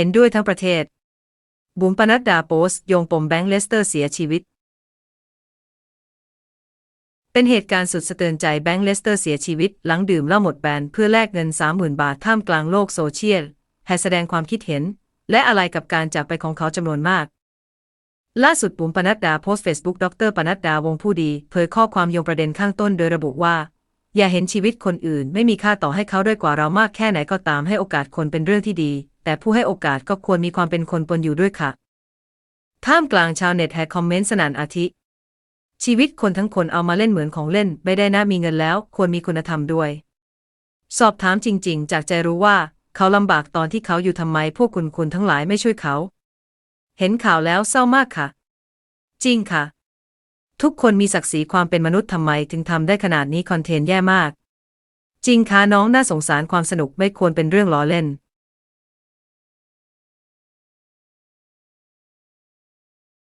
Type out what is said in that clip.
เห็นด้วยทั้งประเทศ บุ๋มปนัดดาโพสโยงปมแบงค์เลสเตอร์เสียชีวิต เป็นเหตุการณ์สุดสะเทือนใจแบงค์เลสเตอร์เสียชีวิต หลังดื่มเหล้าหมดแบนเพื่อแลกเงิน 30,000 บาทท่ามกลางโลกโซเชียลแห่แสดงความคิดเห็น และอะไรกับการจากไปของเขาจำนวนมาก ล่าสุดบุ๋มปนัดดาโพสต์เฟซบุ๊กดรปนัดดาวงผู้ดี เผยข้อความโยงประเด็นข้างต้นโดยระบุว่า อย่าเห็นชีวิตคนอื่น ไม่มีค่าต่อให้เขาด้อยกว่าเรามากแค่ไหนก็ตามให้โอกาสคนเป็นเรื่องที่ดี แต่ผู้ให้โอกาสก็ควรมีความเป็นคนปนอยู่ด้วยค่ะ ท่ามกลางชาวเน็ตแห่คอมเมนต์สนั่นอาทิ ชีวิตคนทั้งคนเอามาเล่นเหมือนของเล่น ไม่ได้นะมีเงินแล้ว ควรมีคุณธรรมด้วย สอบถามจริง ๆ จากใจรู้ว่า เขาลำบากตอนที่เขาอยู่ทำไม พวกคุณคุณทั้งหลายไม่ช่วยเขา เห็นข่าวแล้วเศร้ามากค่ะ จริงค่ะ ทุกคนมีศักดิ์ศรีความเป็นมนุษย์ทำไม ถึงทำได้ขนาดนี้คอนเทนต์แย่มาก จริงค่ะน้องน่าสงสารความสนุกไม่ควรเป็นเรื่องล้อเล่น